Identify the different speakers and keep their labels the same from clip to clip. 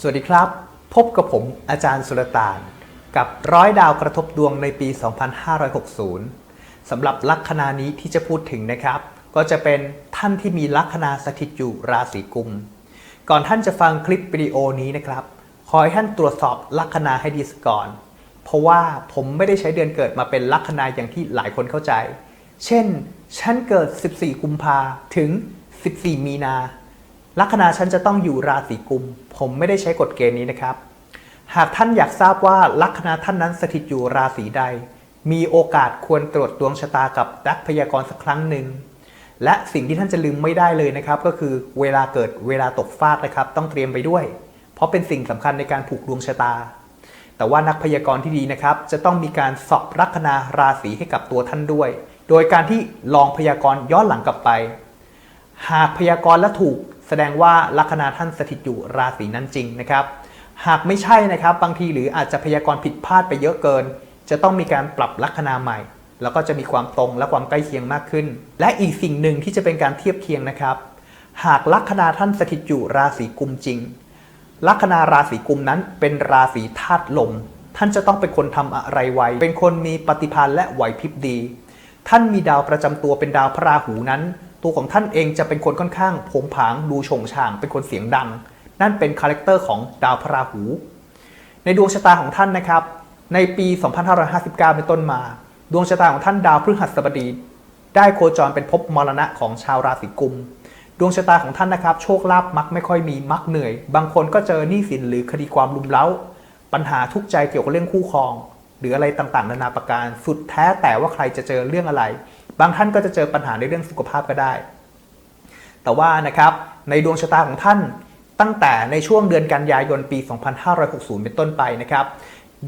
Speaker 1: สวัสดีครับ พบกับผมอาจารย์สุลต่าน กับร้อยดาวกระทบดวงในปี 2560สำหรับลัคนานี้ที่จะพูดถึงนะครับ ก็จะเป็นท่านที่มีลัคนาสถิตอยู่ราศีกุม ก่อนท่านจะฟังคลิปวิดีโอนี้นะครับ ขอให้ท่านตรวจสอบลัคนาให้ดีก่อน เพราะว่าผมไม่ได้ใช้เดือนเกิดมาเป็นลัคนาอย่างที่หลายคนเข้าใจ เช่น ฉันเกิด 14 กุมภาถึง 14 มีนา ลัคนาฉันจะต้องอยู่ราศีกุม ผมไม่ได้ใช้กฎเกณฑ์นี้นะครับ หากท่านอยากทราบว่าลัคนาท่านนั้นสถิตอยู่ราศีใด มีโอกาสควรตรวจดวงชะตากับนักพยากรณ์สักครั้งหนึ่ง และสิ่งที่ท่านจะลืมไม่ได้เลยนะครับ ก็คือเวลาเกิดเวลาตกฟากนะครับ ต้องเตรียมไปด้วย เพราะเป็นสิ่งสำคัญในการผูกดวงชะตา แต่ว่านักพยากรณ์ที่ดีนะครับ จะต้องมีการสอบลัคนาราศีให้กับตัวท่านด้วย โดยการที่ลองพยากรณ์ย้อนหลังกลับไป หากพยากรณ์และถูก แสดงว่าลัคนาท่านสถิตอยู่ราศีนั้นจริงนะครับ หากไม่ใช่นะครับบางทีหรืออาจจะพยากรณ์ผิดพลาดไปเยอะเกิน จะต้องมีการปรับลัคนาใหม่ แล้วก็จะมีความตรงและความใกล้เคียงมากขึ้น และอีกสิ่งหนึ่งที่จะเป็นการเทียบเคียงนะครับ หากลัคนาท่านสถิตอยู่ราศีกุมจริง ลัคนาราศีกุมนั้นเป็นราศีธาตุลม ท่านจะต้องเป็นคนทำอะไรไว เป็นคนมีปฏิภาณและไหวพริบดี ท่านมีดาวประจำตัวเป็นดาวพระราหูนั้น ตัวของท่านเองจะเป็นคนค่อนข้างผงผางดูโฉงฉาง เป็นคนเสียงดัง นั่นเป็นคาแรคเตอร์ของดาวพระราหู ในดวงชะตาของท่านนะครับ ในปี 2559 เป็นต้นมา ดวงชะตาของท่านดาวพฤหัสบดี ได้โคจรเป็นภพมรณะของชาวราศีกุม ดวงชะตาของท่านนะครับ โชคลาภมักไม่ค่อยมีมักเหนื่อย บางคนก็เจอหนี้สินหรือคดีความลุมเล้า ปัญหาทุกใจเกี่ยวกับเรื่องคู่ครอง หรืออะไรต่างๆ นานาประการ สุดแท้แต่ว่าใครจะเจอเรื่องอะไร บางท่านก็จะเจอปัญหาในเรื่องสุขภาพก็ได้ แต่ว่านะครับในดวงชะตาของท่านตั้งแต่ในช่วงเดือนกันยายนปี 2560 เป็นต้นไปนะครับ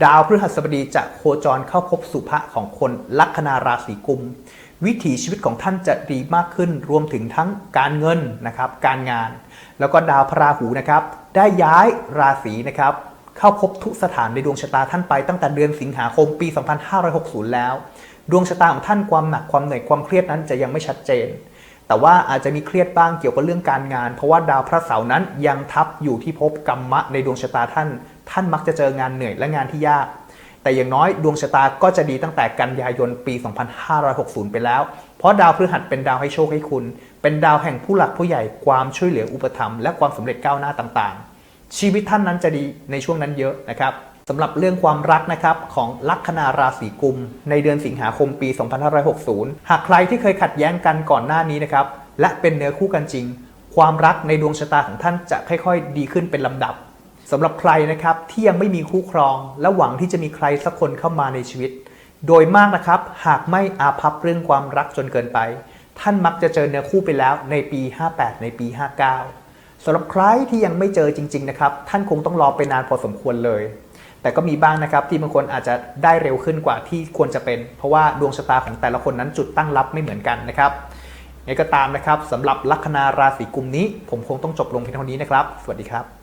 Speaker 1: ดาวพฤหัสบดีจะโคจรเข้าพบสุภะของคนลัคนาราศีกุม วิถีชีวิตของท่านจะดีมากขึ้นรวมถึงทั้งการเงินนะครับ การงาน แล้วก็ดาวพระราหูนะครับ ได้ย้ายราศีนะครับ เข้าพบทุสถานในดวงชะตาท่านไปตั้งแต่เดือนสิงหาคมปี 2560 แล้ว ดวงชะตาของท่านความหนักความเหนื่อยความเครียดนั้นจะยังไม่ชัดเจน แต่ว่าอาจจะมีเครียดบ้างเกี่ยวกับเรื่องการงาน เพราะว่าดาวพระเสาร์นั้นยังทับอยู่ที่ภพกรรมะในดวงชะตาท่าน ท่านมักจะเจองานเหนื่อยและงานที่ยาก แต่อย่างน้อยดวงชะตาก็จะดีตั้งแต่กันยายนปี 2560 ไปแล้ว เพราะดาวพฤหัสเป็นดาวให้โชคให้คุณ เป็นดาวแห่งผู้หลักผู้ใหญ่ความช่วยเหลืออุปถัมภ์และความสำเร็จก้าวหน้าต่างๆ ชีวิตท่านนั้นจะดีในช่วงนั้นเยอะนะครับสำหรับเรื่องความรักนะครับของลัคนาราศีกุม ในเดือนสิงหาคมปี 2560 หากใครที่เคยขัดแย้งกันก่อนหน้านี้นะครับและเป็นเนื้อคู่กันจริง ความรักในดวงชะตาของท่านจะค่อยๆ ดีขึ้นเป็นลำดับสำหรับใครนะครับที่ยังไม่มีคู่ครอง และหวังที่จะมีใครสักคนเข้ามาในชีวิต โดยมากนะครับหากไม่อาภัพเรื่องความรักจนเกินไป ท่านมักจะเจอเนื้อคู่ไปแล้วในปี 58 ในปี 59 สำหรับใครที่ยังไม่เจอจริง ๆ นะครับ ท่านคงต้องรอไปนานพอสมควรเลย แต่ก็มีบ้างนะครับที่บางคนอาจจะได้เร็วขึ้นกว่าที่ควรจะเป็น เพราะว่าดวงชะตาของแต่ละคนนั้นจุดตั้งรับไม่เหมือนกันนะครับยังไงก็ตามนะครับสำหรับลัคนาราศีกุมนี้ ผมคงต้องจบลงเพียงเท่านี้นะครับ สวัสดีครับ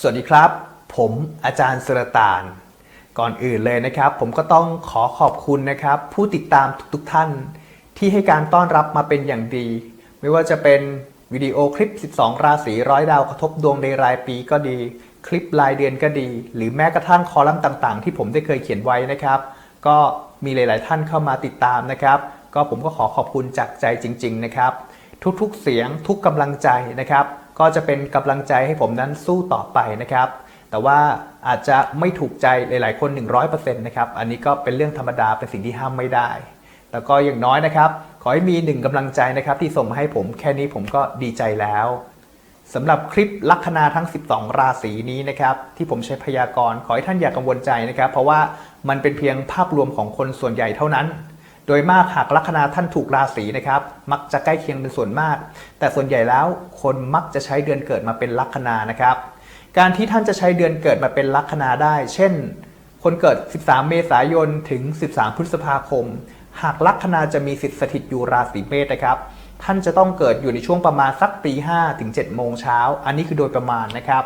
Speaker 1: สวัสดีครับ ผมอาจารย์สรตาน ก่อนอื่นเลยนะครับ ผมก็ต้องขอขอบคุณนะครับ ผู้ติดตามทุกๆท่าน ที่ให้การต้อนรับมาเป็นอย่างดี ไม่ว่าจะเป็นวิดีโอคลิป 12 ราศีร้อยดาวกระทบดวงในรายปีก็ดี คลิปรายเดือนก็ดี หรือแม้กระทั่งคอลัมน์ต่างๆ ที่ผมได้เคยเขียนไว้นะครับ ก็มีหลาย ๆ ท่านเข้ามาติดตามนะครับ ก็ผมก็ขอขอบคุณจากใจจริง ๆ นะครับ ทุกๆเสียงทุกกำลังใจนะครับ ก็จะเป็นกำลังใจให้ผมนั้นสู้ต่อไปนะครับ แต่ว่าอาจจะไม่ถูกใจหลาย ๆ คน 100%นะครับ อันนี้ก็เป็นเรื่องธรรมดาเป็นสิ่งที่ห้ามไม่ได้ แต่ก็อย่างน้อยนะครับ ขอให้มีหนึ่งกำลังใจนะครับที่ส่งมาให้ผมแค่นี้ผมก็ดีใจแล้วสำหรับคลิปลัคนาทั้ง 12 ราศีนี้นะครับที่ผมใช้พยากรณ์ขอให้ท่านอย่ากังวลใจนะครับ เพราะว่ามันเป็นเพียงภาพรวมของคนส่วนใหญ่เท่านั้น โดยมากหากลัคนาท่านถูกราศีนะครับ มักจะใกล้เคียงเป็นส่วนมาก แต่ส่วนใหญ่แล้วคนมักจะใช้เดือนเกิดมาเป็นลัคนานะครับ การที่ท่านจะใช้เดือนเกิดมาเป็นลัคนาได้ เช่น คนเกิด 13 เมษายนถึง 13 พฤษภาคม หากลัคนาจะมีสิทธิ์สถิตอยู่ราศีเมษนะครับ ท่านจะต้องเกิดอยู่ในช่วงประมาณสักตี5ถึง7โมงเช้า อันนี้คือโดยประมาณนะครับ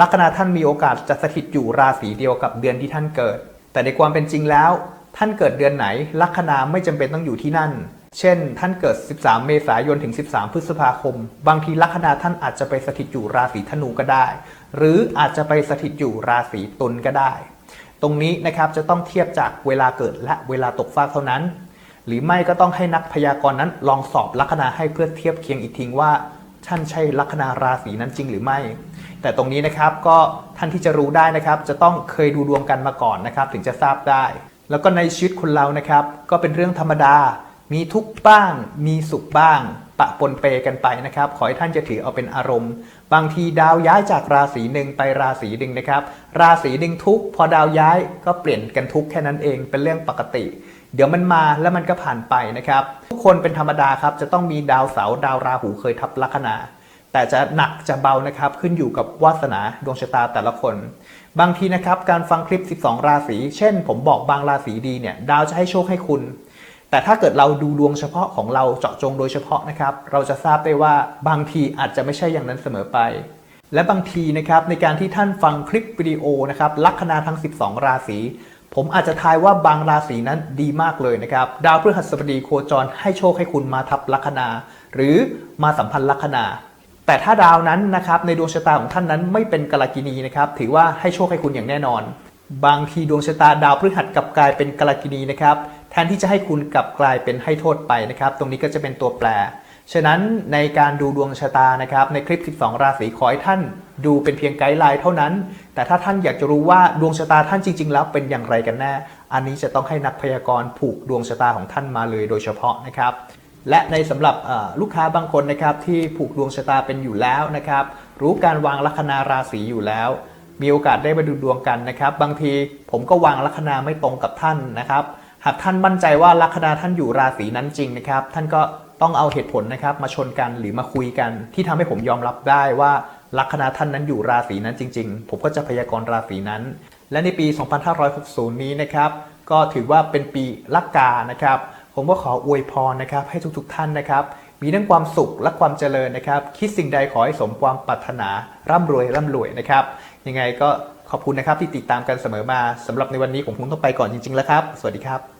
Speaker 1: ลัคนาท่านมีโอกาสจะสถิตอยู่ราศีเดียวกับเดือนที่ท่านเกิด แต่ในความเป็นจริงแล้ว ท่านเกิดเดือนไหน ลัคนาไม่จำเป็นต้องอยู่ที่นั่น เช่น ท่านเกิด 13 เมษายนถึง 13 พฤษภาคม บางทีลัคนาท่านอาจจะไปสถิตอยู่ราศีธนูก็ได้ หรืออาจจะไปสถิตอยู่ราศีตุลก็ได้ ตรงนี้นะครับจะต้องเทียบจากเวลาเกิดและเวลาตกฟากเท่านั้น หรือไม่ก็ต้องให้นักพยากรณ์นั้น ลองสอบลัคนาให้เพื่อเทียบเคียงอีกทีว่าท่านใช่ลัคนาราศีนั้นจริงหรือไม่ แต่ตรงนี้นะครับก็ท่านที่จะรู้ได้นะครับ จะต้องเคยดูดวงกันมาก่อนนะครับ ถึงจะทราบได้ แล้วก็ในชีวิตคนเรานะครับ ก็เป็นเรื่องธรรมดา มีทุกข์บ้าง มีสุขบ้าง ปะปนเปกันไปนะครับ ขอให้ท่านจะถือเอาเป็นอารมณ์ บางทีดาวย้ายจากราศีหนึ่งไปราศีหนึ่งนะครับ ราศีหนึ่งทุกข์พอดาวย้ายก็เปลี่ยนกันทุกข์แค่นั้นเองเป็นเรื่องปกติ เดี๋ยวมันมาแล้วมันก็ผ่านไปนะครับ ทุกคนเป็นธรรมดาครับจะต้องมีดาวเสาร์ดาวราหูเคยทับลัคนา แต่จะหนักจะเบานะครับขึ้นอยู่กับวาสนาดวงชะตาแต่ละคน บางทีนะครับการฟังคลิป 12 ราศีเช่น ผมบอกบางราศีดีเนี่ยดาวจะให้โชคให้คุณ แต่ถ้าเกิดเราดูดวงเฉพาะของเราเจาะจงโดยเฉพาะนะครับเราจะทราบได้ว่าบางทีอาจจะไม่ใช่อย่างนั้นเสมอไปและบางทีนะครับในการที่ท่านฟังคลิปวิดีโอนะครับลัคนาทั้ง 12 ราศีผมอาจจะทายว่าบางราศีนั้นดีมากเลยนะครับดาวพฤหัสบดีโคจรให้โชคให้คุณมาทับลัคนา หรือมาสัมพันธ์ลัคนา แต่ถ้าดาวนั้นนะครับในดวงชะตาของท่านนั้นไม่เป็นกลากินีนะครับถือว่าให้โชคให้คุณอย่างแน่นอน บางทีดวงชะตาดาวพฤหัสกลับกลายเป็นกลากินีนะครับแทนที่จะให้คุณกลับกลายเป็นให้โทษไปนะครับตรงนี้ก็จะเป็นตัวแปร ฉะนั้นในการดูดวงชะตานะครับในคลิป 12 ราศีขอให้ท่านดูเป็นเพียงไกด์ไลน์เท่านั้น แต่ถ้าท่านอยากจะรู้ว่าดวงชะตาท่านจริง ๆ แล้วเป็นอย่างไรกันแน่ อันนี้จะต้องให้นักพยากรณ์ผูกดวงชะตาของท่านมาเลยโดยเฉพาะนะครับ และในสำหรับลูกค้าบางคนนะครับที่ผูกดวงชะตาเป็นอยู่แล้วนะครับ รู้การวางลัคนาราศีอยู่แล้ว มีโอกาสได้มาดูดวงกันนะครับ บางทีผมก็วางลัคนาไม่ตรงกับท่านนะครับ หากท่านมั่นใจว่าลัคนาท่านอยู่ราศีนั้นจริงนะครับ ท่านก็ต้องเอาเหตุผลนะครับมาชนกันหรือมาคุยกัน ที่ทำให้ผมยอมรับได้ว่าลัคนาท่านนั้นอยู่ราศีนั้นจริง ๆ ผมก็จะพยากรณ์ราศีนั้น และในปี 2560 นี้นะครับ ก็ถือว่าเป็นปีลักกานะครับ ผมก็ขออวยพรนะครับให้ทุกๆท่านนะครับ มีทั้งความสุขและความเจริญนะครับ คิดสิ่งใดขอให้สมความปรารถนาร่ำรวยร่ำรวยนะครับ ยังไงก็ขอบคุณนะครับที่ติดตามกันเสมอมาสำหรับในวันนี้ผมคงต้องไปก่อนจริงๆแล้วครับ สวัสดีครับ